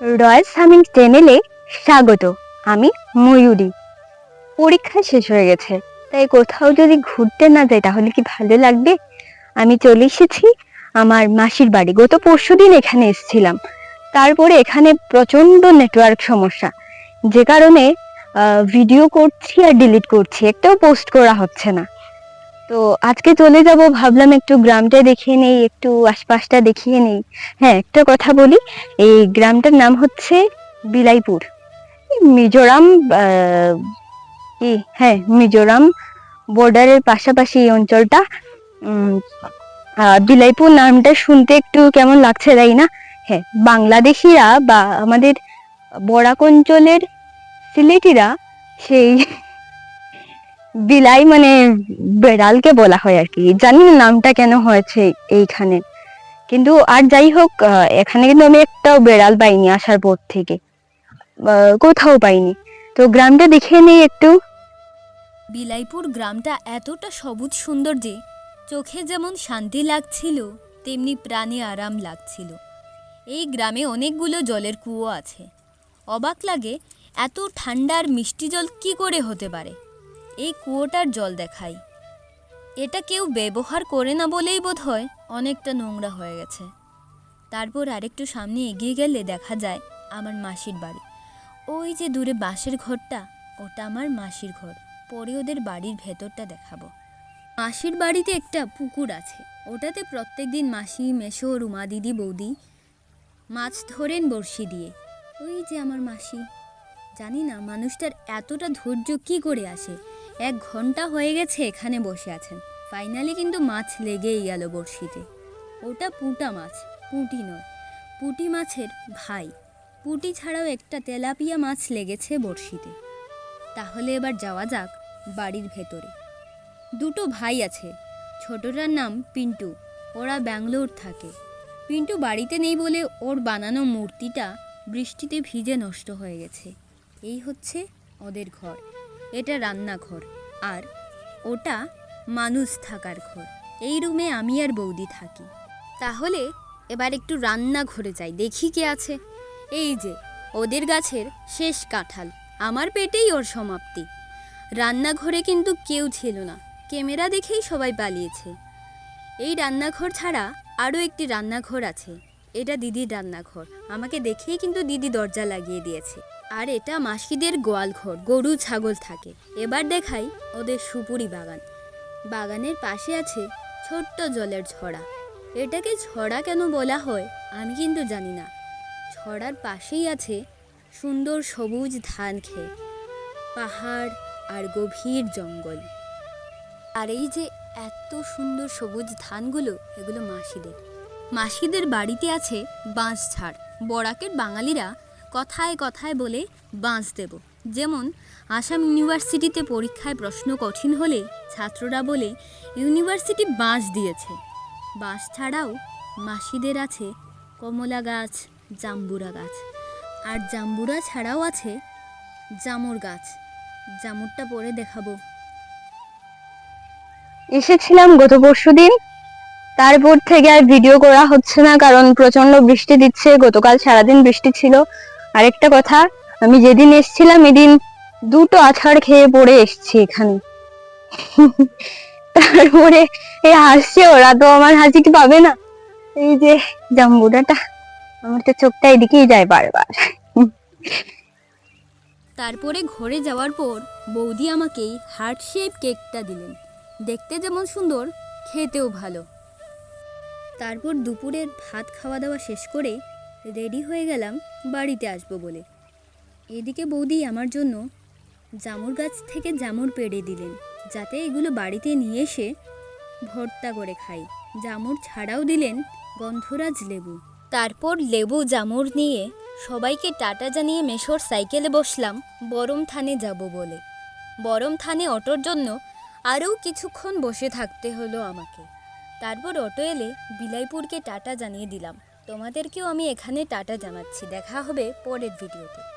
Royal summing চ্যানেলে স্বাগত, আমি ময়ূরী। পরীক্ষা শেষ হয়ে গেছে, তাই কোথাও যদি ঘুরতে না যাই তাহলে কি ভালো লাগবে? আমি চলে এসেছি আমার মাসির বাড়ি। গত পরশুদিন এখানে এসেছিলাম। তারপরে এখানে প্রচণ্ড নেটওয়ার্ক সমস্যা। যে কারণে ভিডিও করছি আর ডিলিট করছি, একটাও পোস্ট করা হচ্ছে না। তো আজকে চলে যাব, ভাবলাম একটু গ্রামটা দেখিয়ে নেই, একটু আশপাশটা দেখিয়ে নেই। হ্যাঁ একটা কথা বলি, এই গ্রামটার নাম হচ্ছে বিলাইপুর। মিজোরাম কি হ্যাঁ মিজোরাম বর্ডারের পাশাপাশি এই অঞ্চলটা। বিলাইপুর নামটা শুনতে একটু কেমন লাগছে তাই না। হ্যাঁ বাংলাদেশিরা বা আমাদের বরাক অঞ্চলের সিলেটিরা সেই বিলাই মানে বেড়ালকে বলা হয় আর কি। জানি না নামটা কেন হয়েছে এইখানে। কিন্তু আর যাই হোক এখানে কিন্তু আমি একটাও বেড়াল পাইনি আসার পর থেকে। কোথাও পাইনি। তো গ্রামটা দেখে নেই একটু। বিলাইপুর গ্রামটা এতটা সবুজ সুন্দর যে চোখে যেমন শান্তি লাগছিল, তেমনি প্রাণে আরাম লাগছিল। এই গ্রামে অনেকগুলো জলের কুয়ো আছে। অবাক লাগে এত ঠান্ডার মিষ্টি জল কি করে হতে পারে? এই কুয়োটার জল দেখাই। এটা কেউ ব্যবহার করে না বলেই বোধ হয় অনেকটা নোংরা হয়ে গেছে। তারপর আরেকটু সামনে এগিয়ে গেলে দেখা যায় আমার মাসির বাড়ি। ওই যে দূরে বাঁশের ঘরটা, ওটা আমার মাসির ঘর। পরে ওদের বাড়ির ভেতরটা দেখাবো। মাসির বাড়িতে একটা পুকুর আছে। ওটাতে প্রত্যেক দিন মাসি, মেশো, রুমা দিদি, বৌদি মাছ ধরেন বড়শি দিয়ে। ওই যে আমার মাসি। জানি না মানুষটার এতটা ধৈর্য কি করে আসে। এক ঘণ্টা হয়ে গেছে এখানে বসে আছেন। ফাইনালি কিন্তু মাছ লেগেই গেল বড়শিতে। ওটা পুঁটা মাছ, পুঁটি নয়। পুঁটি মাছের ভাই। পুঁটি ছাড়াও একটা তেলাপিয়া মাছ লেগেছে বড়শিতে। তাহলে এবার যাওয়া যাক বাড়ির ভেতরে। দুটো ভাই আছে। ছোটটার নাম পিন্টু। ওরা ব্যাঙ্গালোর থাকে। পিন্টু বাড়িতে নেই বলে ওর বানানো মূর্তিটা বৃষ্টিতে ভিজে নষ্ট হয়ে গেছে। এই হচ্ছে ওদের ঘর। এটা রান্নাঘর, আর ওটা মানুষ থাকার ঘর। এই রুমে আমি আর বৌদি থাকি। তাহলে এবার একটু রান্নাঘরে যাই, দেখি কে আছে। এই যে, ওদের গাছের শেষ কাঁঠাল, আমার পেটেই ওর সমাপ্তি। রান্নাঘরে কিন্তু কেউ ছিল না, ক্যামেরা দেখেই সবাই পালিয়েছে। এই রান্নাঘর ছাড়া আরও একটি রান্নাঘর আছে, এটা দিদির রান্নাঘর। আমাকে দেখেই কিন্তু দিদি দরজা লাগিয়ে দিয়েছে। আর এটা মাসিদের গোয়াল ঘর, গরু, ছাগল থাকে। এবার দেখাই ওদের সুপুরি বাগান। বাগানের পাশে আছে ছোট্ট জলের ছড়া এটাকে ছড়া কেন বলা হয় আমি কিন্তু জানি না। ছড়ার পাশেই আছে সুন্দর সবুজ ধান খেত পাহাড় আর গভীর জঙ্গল। আর এই যে এত সুন্দর সবুজ ধানগুলো, এগুলো মাসিদের। মাসিদের বাড়িতে আছে বাঁশ ঝাড় বরাকের বাঙালিরা কথায় কথায় বলে বাঁশ দেব। যেমন, আসাম ইউনিভার্সিটিতে পরীক্ষায় প্রশ্ন কঠিন হলে ছাত্ররা বলে, ইউনিভার্সিটি বাঁশ দিয়েছে। বাঁশ ছাড়াও মাসিদের আছে কমলা গাছ, জাম্বুরা গাছ। আর জাম্বুরা ছাড়াও আছে জামুর গাছ। জামুরটা পরে দেখাবো। এসেছিলাম গত পরশু দিন। তারপর থেকে আর ভিডিও করা হচ্ছে না, কারণ প্রচণ্ড বৃষ্টি দিচ্ছে। গতকাল সারাদিন বৃষ্টি ছিল। আরেকটা কথা, আমি যেদিন এসেছিলাম এদিন দুটো আছাড় খেয়ে পড়ে এসেছি এখানে। তারপরে এই হাসছে ওরা তো আমার হাসি কি পাবে না? এই যে জাম্বুরাটা আমার তো চোখটা এদিকেই যায় বারবার। তারপরে ঘরে যাওয়ার পর বৌদি আমাকেই হার্ট শেপ কেকটা দিলেন। দেখতে যেমন সুন্দর, খেতেও ভালো। তারপর দুপুরের ভাত খাওয়া দাওয়া শেষ করে রেডি হয়ে গেলাম বাড়িতে আসব বলে। এদিকে বৌদি আমার জন্য জামুর গাছ থেকে জামুর পেড়ে দিলেন, যাতে এগুলো বাড়িতে নিয়ে এসে ভর্তা করে খাই। জামুর ছাড়াও দিলেন গন্ধরাজ লেবু। তারপর লেবু জামুর নিয়ে সবাইকে টাটা জানিয়ে মেশোর সাইকেলে বসলাম, বরম থানে যাব বলে। বরম থানে অটোর জন্য আরও কিছুক্ষণ বসে থাকতে হলো আমাকে। তারপর অটো এলে বিলাইপুরকে টাটা জানিয়ে দিলাম। তোমাদেরকেও আমি এখানে টাটা জানাচ্ছি। দেখা হবে পরের ভিডিওতে।